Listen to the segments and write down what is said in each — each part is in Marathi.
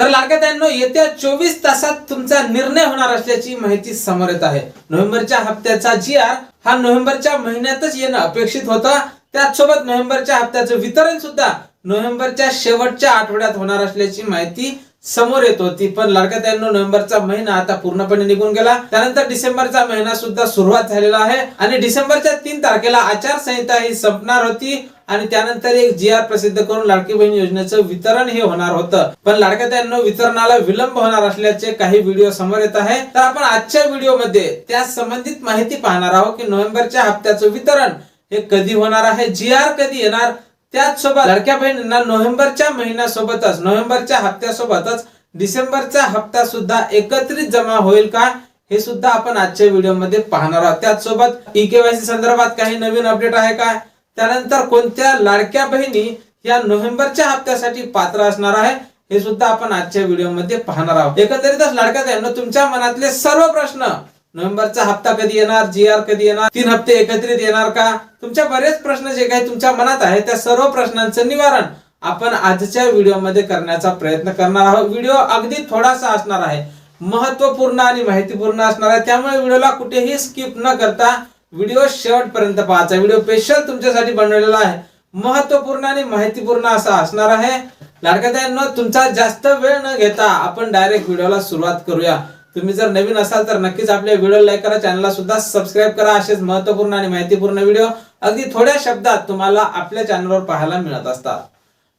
तर लाडक्या येत्या चोवीस तासात तुमचा निर्णय होणार असल्याची माहिती समोर येत आहे. नोव्हेंबरच्या हप्त्याचा जी आर हा नोव्हेंबरच्या महिन्यातच येणं अपेक्षित होतं. त्याचसोबत नोव्हेंबरच्या हप्त्याचं वितरण सुद्धा नोव्हेंबरच्या शेवटच्या आठवड्यात होणार असल्याची माहिती समोर येत होती पण लाडक्या त्र्याण्णव नोव्हेंबरचा महिना आता पूर्णपणे निघून गेला. त्यानंतर डिसेंबरचा महिना सुद्धा सुरुवात झालेला आहे. आणि डिसेंबरच्या तीन तारखेला आचारसंहिता ही संपणार होती. आणि त्यानंतर एक जी आर प्रसिद्ध करून लाडकी बहीण योजनेचं वितरण हे होणार होतं. पण लाडक्या त्यांना वितरणाला विलंब होणार असल्याचे काही व्हिडिओ समोर येत आहे. तर आपण आजच्या व्हिडिओमध्ये त्या संबंधित माहिती पाहणार आहोत की नोव्हेंबरच्या हप्त्याचं वितरण हे कधी होणार आहे जी आर कधी येणार त्याचसोबत लाडक्या बहिणींना नोव्हेंबरच्या महिन्यासोबतच नोव्हेंबरच्या हप्त्यासोबतच डिसेंबरचा हप्ता सुद्धा एकत्रित जमा होईल का हे सुद्धा आपण आजच्या व्हिडिओमध्ये पाहणार आहोत. त्याचसोबत ई केवायसी संदर्भात काही नवीन अपडेट आहे का? त्यानंतर कोणत्या लाडक्या बहिणी या नोव्हेंबरच्या हप्त्यासाठी पात्र असणार आहे हे सुद्धा आपण आजच्या व्हिडिओमध्ये पाहणार आहोत. एकंदरीतच लाडक्या बहिणींनो, तुमच्या मनातले सर्व प्रश्न नोव्हेंबरचा हप्ता कधी येणार? जी आर कधी येणार? तीन हप्ते एकत्रित येणार का? तुमच्या बरेच प्रश्न जे काही तुमच्या मनात आहे त्या सर्व प्रश्नांचं निवारण आपण आजच्या व्हिडिओमध्ये करण्याचा प्रयत्न करणार आहोत. व्हिडिओ अगदी थोडासा असणार आहे. महत्त्वपूर्ण आणि माहितीपूर्ण असणार आहे. त्यामुळे व्हिडिओला कुठेही स्किप न करता व्हिडिओ शेवटपर्यंत पाहायचा. व्हिडिओ स्पेशल तुमच्यासाठी बनवलेला आहे. महत्त्वपूर्ण आणि माहितीपूर्ण असा असणार आहे. लाडक्याताईंनो तुमचा जास्त वेळ न घेता आपण डायरेक्ट व्हिडिओला सुरुवात करूया. तुम्ही जर नवीन असाल तर नक्कीच आपल्या व्हिडिओ लाईक करा चॅनलला सुद्धा सबस्क्राईब करा. असेच महत्त्वपूर्ण आणि माहितीपूर्ण व्हिडिओ अगदी थोड्या शब्दात तुम्हाला आपल्या चॅनलवर पाहायला मिळत असतात.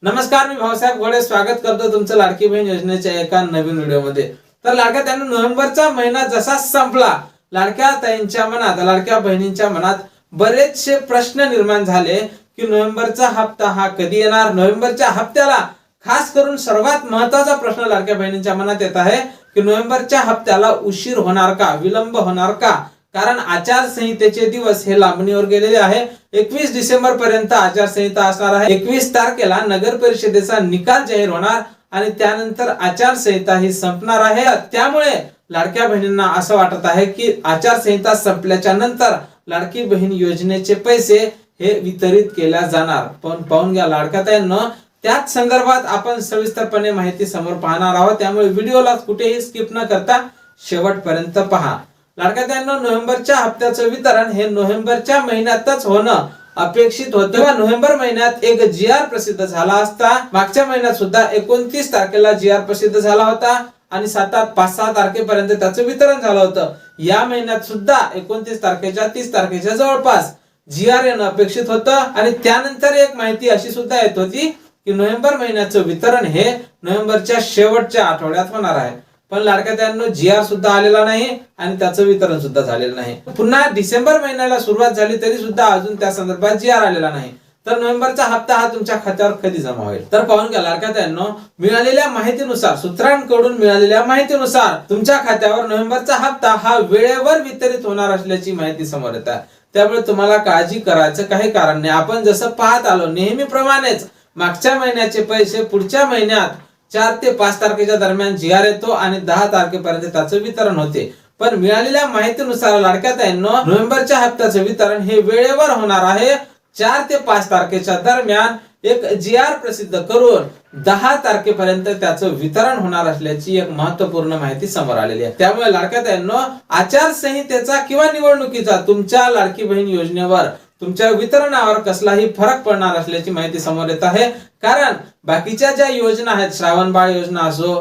नमस्कार मी भाऊसाहेब घोडे. स्वागत करतो तुमचं लाडकी बहीण योजनेच्या एका नवीन व्हिडिओमध्ये तर लाडक्या त्यांनी नोव्हेंबरचा महिना जसा संपला लाडक्या ताईंच्या मनात लाडक्या बहिणींच्या मनात बरेचसे प्रश्न निर्माण झाले की नोव्हेंबरचा हप्ता हा कधी येणार? नोव्हेंबरच्या हप्त्याला खास करून सर्वात महत्त्वाचा प्रश्न लाडक्या बहिणींच्या मनात येत आहे की नोव्हेंबरच्या हप्त्याला उशीर होणार का विलंब होणार का? कारण आचारसंहितेचे दिवस हे लांबणीवर गेलेले आहे. एकवीस डिसेंबर पर्यंत आचारसंहिता असणार आहे. एकवीस तारखेला नगर परिषदेचा निकाल जाहीर होणार आणि त्यानंतर आचारसंहिता ही संपणार आहे. त्यामुळे लाडक्या बहिणींना असं वाटत आहे की आचारसंहिता संपल्याच्या नंतर लाडकी बहीण योजनेचे पैसे हे वितरित केल्या जाणार. पण पाहून घ्या लाडक्या त्याच संदर्भात आपण सविस्तरपणे माहिती समोर पाहणार आहोत. त्यामुळे व्हिडिओला कुठेही स्किप न करता शेवटपर्यंत पहा. लाडक्या ताईंनो नोव्हेंबरच्या हप्त्याचं वितरण हे नोव्हेंबरच्या महिन्यातच होणं अपेक्षित होते. तेव्हा नोव्हेंबर महिन्यात एक जी आर प्रसिद्ध झाला असता. मागच्या महिन्यात सुद्धा एकोणतीस तारखेला जी आर प्रसिद्ध झाला होता आणि सात आठ पाच सहा तारखेपर्यंत त्याचं वितरण झालं होतं. या महिन्यात सुद्धा एकोणतीस तारखेच्या तीस तारखेच्या जवळपास जी आर येणं अपेक्षित होतं. आणि त्यानंतर एक माहिती अशी सुद्धा येत होती की नोव्हेंबर महिन्याचं वितरण हे नोव्हेंबरच्या शेवटच्या आठवड्यात होणार आहे. पण लाडक्या त्यांना जी आर सुद्धा आलेला नाही आणि त्याचं वितरण सुद्धा झालेलं नाही. पुन्हा डिसेंबर महिन्याला सुरुवात झाली तरी सुद्धा अजून त्या संदर्भात जी आर आलेला नाही. तर नोव्हेंबरचा हप्ता हा तुमच्या खात्यावर कधी जमा होईल? तर पाहून घ्या लाडक्या त्यांना मिळालेल्या माहितीनुसार सूत्रांकडून मिळालेल्या माहितीनुसार तुमच्या खात्यावर नोव्हेंबरचा हप्ता हा वेळेवर वितरित होणार असल्याची माहिती समोर येत आहे. त्यामुळे तुम्हाला काळजी करायचं काही कारण नाही. आपण जसं पाहत आलो नेहमीप्रमाणेच मागच्या महिन्याचे पैसे पुढच्या महिन्यात चार ते पाच तारखेच्या दरम्यान जी आर येतो आणि दहा तारखेपर्यंत त्याचं वितरण होते. पण मिळालेल्या माहितीनुसार लाडक्या ताईंनो नोव्हेंबरच्या हप्त्याचं वितरण हे वेळेवर होणार आहे. चार ते पाच तारखेच्या दरम्यान एक जी आर प्रसिद्ध करून दहा तारखेपर्यंत त्याचं वितरण होणार असल्याची एक महत्त्वपूर्ण माहिती समोर आलेली आहे. त्यामुळे लाडक्या ताईंनो आचारसंहितेचा किंवा निवडणुकीचा तुमच्या लाडकी बहीण योजनेवर तुमच्या वितरणावर कसलाही फरक पडणार असल्याची माहिती समोर येत आहे. कारण बाकीच्या ज्या योजना आहेत श्रावण बाळ योजना असो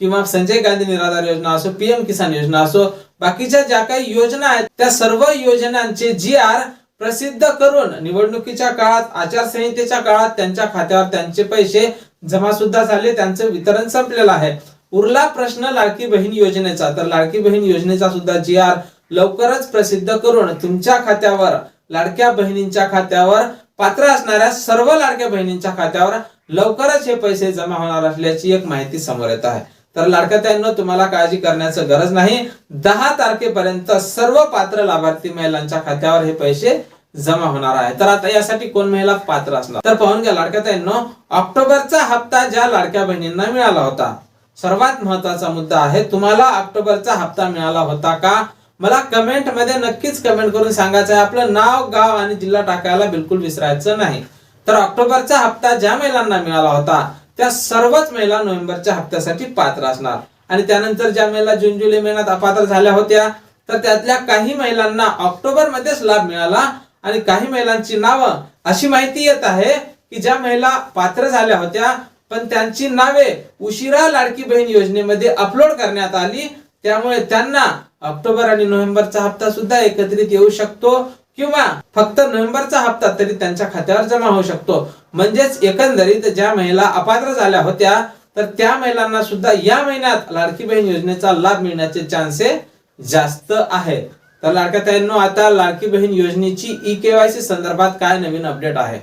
किंवा संजय गांधी निराधार योजना असो पीएम किसान योजना असो बाकीच्या ज्या काही योजना आहेत त्या सर्व योजनांचे जी आर प्रसिद्ध करून निवडणुकीच्या काळात आचारसंहितेच्या काळात त्यांच्या खात्यावर त्यांचे पैसे जमा सुद्धा झाले त्यांचं वितरण संपलेलं आहे. उरला प्रश्न लाडकी बहीण योजनेचा. तर लाडकी बहीण योजनेचा सुद्धा जी आर लवकरच प्रसिद्ध करून तुमच्या खात्यावर लाडक्या बहिणींच्या खात्यावर पात्र असणाऱ्या सर्व लाडक्या बहिणींच्या खात्यावर लवकरच हे पैसे जमा होणार असल्याची एक माहिती समोर येत आहे. तर लाडक्या त्यांना तुम्हाला काळजी करण्याचं गरज नाही. दहा तारखेपर्यंत सर्व पात्र लाभार्थी महिलांच्या खात्यावर हे पैसे जमा होणार आहे. तर आता यासाठी कोण महिला पात्र असणार? तर पाहून घ्या लाडक्या त्यांना ऑक्टोबरचा हप्ता ज्या लाडक्या बहिणींना मिळाला होता. सर्वात महत्त्वाचा मुद्दा आहे तुम्हाला ऑक्टोबरचा हप्ता मिळाला होता का? मला कमेंटमध्ये नक्कीच कमेंट करून सांगायचं आहे आपलं नाव गाव आणि जिल्हा टाकायला बिलकुल विसरायचं नाही. तर ऑक्टोबरचा हप्ता ज्या महिलांना मिळाला होता त्या सर्वच महिला नोव्हेंबरच्या हप्त्यासाठी पात्र असणार. आणि त्यानंतर ज्या महिला जून जुलै महिन्यात अपात्र झाल्या होत्या तर त्यातल्या काही महिलांना ऑक्टोबर मध्येच लाभ मिळाला. आणि काही महिलांची नावं अशी माहिती येत आहे की ज्या महिला पात्र झाल्या होत्या पण त्यांची नावे उशिरा लाडकी बहीण योजनेमध्ये अपलोड करण्यात आली. त्यामुळे त्यांना ऑक्टोबर आणि नोव्हेंबरचा हप्ता सुद्धा एकत्रित येऊ शकतो किंवा फक्त नोव्हेंबरचा हप्ता तरी त्यांच्या खात्यावर जमा होऊ शकतो. म्हणजेच एकंदरीत ज्या महिला अपात्र झाल्या होत्या तर त्या महिलांना सुद्धा या महिन्यात लाडकी बहीण योजनेचा लाभ मिळण्याचे चान्सेस जास्त आहेत. तर लाडक्या ताईंनो आता लाडकी बहीण योजनेची ई केवायसी संदर्भात काय नवीन अपडेट आहे?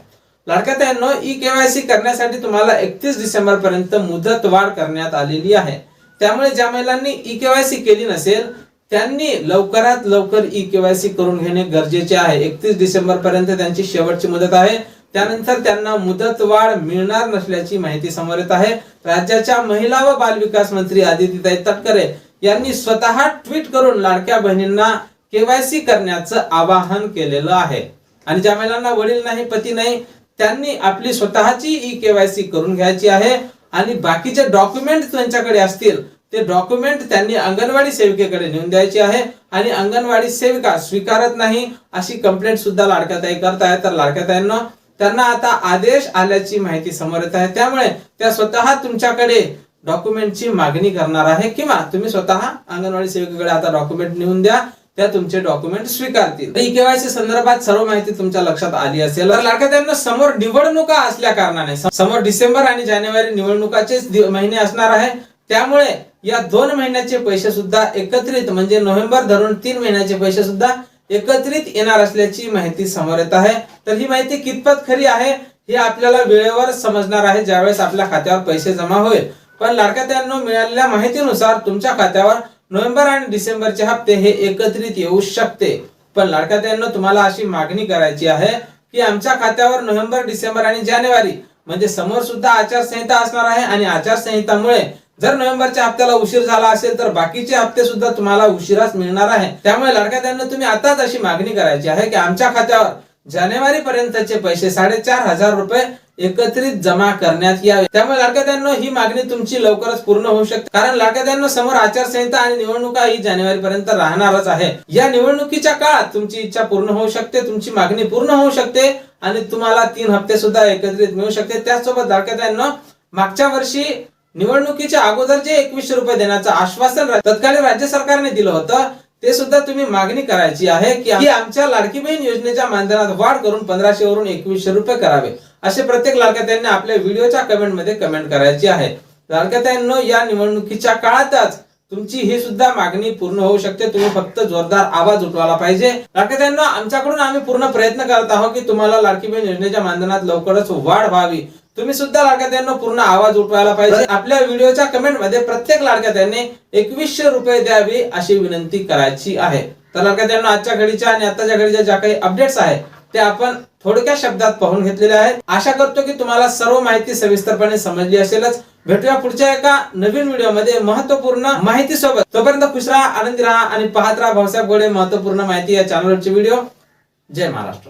लाडक्या ताईंनो ई केवायसी करण्यासाठी तुम्हाला एकतीस डिसेंबर पर्यंत मुदत वाढ करण्यात आलेली आहे. त्यामुळे ज्या महिलांनी ई केवायसी केली नसेल त्यांनी लवकरात लवकर ई केवायसी करून घेणे गरजेचे आहे. एकतीस डिसेंबर पर्यंत त्यांची शेवटची मुदत आहे. त्यानंतर त्यांना मुदत वाढ मिळणार नसल्याची माहिती समोर येत आहे. राज्याच्या महिला व बालविकास मंत्री आदितीताई तटकरे यांनी स्वतः ट्विट करून लाडक्या बहिणींना केवायसी करण्याचं आवाहन केलेलं आहे. आणि ज्या महिलांना वडील नाही पती नाही त्यांनी आपली स्वतःची ई केवायसी करून घ्यायची आहे. आणि बाकीचे डॉक्युमेंट त्यांच्याकडे असतील ते डॉक्युमेंट त्यांनी अंगणवाडी सेविकेकडे नेऊन द्यायचे आहे आणि अंगणवाडी सेविका स्वीकारत नाही अशी कंप्लेंट सुद्धा लाडक्याताई करताय तर लाडक्याताईंना त्यांना आता आदेश आल्याची माहिती समोर येत आहे. त्यामुळे त्या स्वतः तुमच्याकडे डॉक्युमेंटची मागणी करणार आहे किंवा तुम्ही स्वतः अंगणवाडी सेविकेकडे आता डॉक्युमेंट नेऊन द्या. त्या तुमचे डॉक्युमेंट स्वीकारतील. ई केवायसी संदर्भात सर्व माहिती तुमच्या लक्षात आली असेल. तर लाडक्या त्यांना समोर निवडणुका असल्या कारणाने समोर डिसेंबर आणि जानेवारी निवडणुकाचे महिने असणार आहे. त्यामुळे या दोन महिन्याचे पैसे सुद्धा एकत्रित म्हणजे नोव्हेंबर धरून तीन महिन्याचे पैसे सुद्धा एकत्रित येणार असल्याची माहिती समोर येत आहे. तर ही माहिती कितपत खरी आहे हे आपल्याला वेळेवर समजणार आहे ज्यावेळेस आपल्या खात्यावर पैसे जमा होईल. पण लाडक्या त्यांना मिळालेल्या माहितीनुसार तुमच्या खात्यावर नोव्हेंबर आणि डिसेंबरचे हप्ते हे एकत्रित येऊ शकते. पण लाडक्या त्यांना तुम्हाला अशी मागणी करायची आहे की आमच्या खात्यावर नोव्हेंबर डिसेंबर आणि जानेवारी म्हणजे समोर सुद्धा आचारसंहिता असणार आहे आणि आचारसंहितामुळे जर नोव्हेंबरच्या हप्त्याला उशीर झाला असेल तर बाकीचे हप्ते सुद्धा तुम्हाला उशिराच मिळणार आहे. त्यामुळे लाडक्या त्यांना तुम्ही आताच अशी मागणी करायची आहे की आमच्या खात्यावर जानेवारी पर्यंतचे पैसे साडेचार हजार रुपये एकत्रित जमा करण्यात यावे. त्यामुळे लाडक्यात्यांना ही मागणी तुमची लवकरच पूर्ण होऊ शकते. कारण लाडक्यात्यांना समोर आचारसंहिता आणि निवडणुका ही जानेवारी पर्यंत राहणारच आहे. या निवडणुकीच्या काळात तुमची इच्छा पूर्ण होऊ शकते तुमची मागणी पूर्ण होऊ शकते आणि तुम्हाला तीन हप्ते सुद्धा एकत्रित मिळू शकते. त्याचसोबत लाडक्यात्यांना मागच्या वर्षी निवडणुकीच्या अगोदर जे एकवीसशे रुपये देण्याचं आश्वासन तत्कालीन राज्य सरकारने दिलं होतं ते सुद्धा तुम्ही मागणी करायची आहे की आमच्या लाडकी बहीण योजनेच्या मानधनात वाढ करून पंधराशे वरून एकवीसशे रुपये करावे. असे प्रत्येक लाडक्यात्यांनी आपल्या व्हिडिओच्या कमेंटमध्ये कमेंट करायची आहे. लाडक्यात्यांनो या निवडणुकीच्या काळातच तुमची ही सुद्धा मागणी पूर्ण होऊ शकते. तुम्ही फक्त जोरदार आवाज उठवायला पाहिजे. लाडक्यात्यांना आमच्याकडून आम्ही पूर्ण प्रयत्न करत आहोत की तुम्हाला लाडकी बहीण योजनेच्या मानधनात लवकरच वाढ व्हावी. तुम्ही सुद्धा लाडक्यात्यांना पूर्ण आवाज उठवायला पाहिजे. आपल्या व्हिडिओच्या कमेंटमध्ये प्रत्येक लाडक्यात्याने एकवीसशे रुपये द्यावी अशी विनंती करायची आहे. तर लाडक्यात्यांना आजच्या घडीच्या आणि आताच्या घडीच्या ज्या काही अपडेट्स आहेत ते आपण थोडक्या शब्दात पाहून घेतलेले आहेत. आशा करतो की तुम्हाला सर्व माहिती सविस्तरपणे समजली असेलच. भेटूया पुढच्या एका नवीन व्हिडिओमध्ये महत्त्वपूर्ण माहिती सोबत तोपर्यंत खुश राहा आनंदी राहा आणि पाहत राहा भाऊसाहेब गोडे महत्त्वपूर्ण माहिती या चॅनलवरचे व्हिडिओ. जय महाराष्ट्र.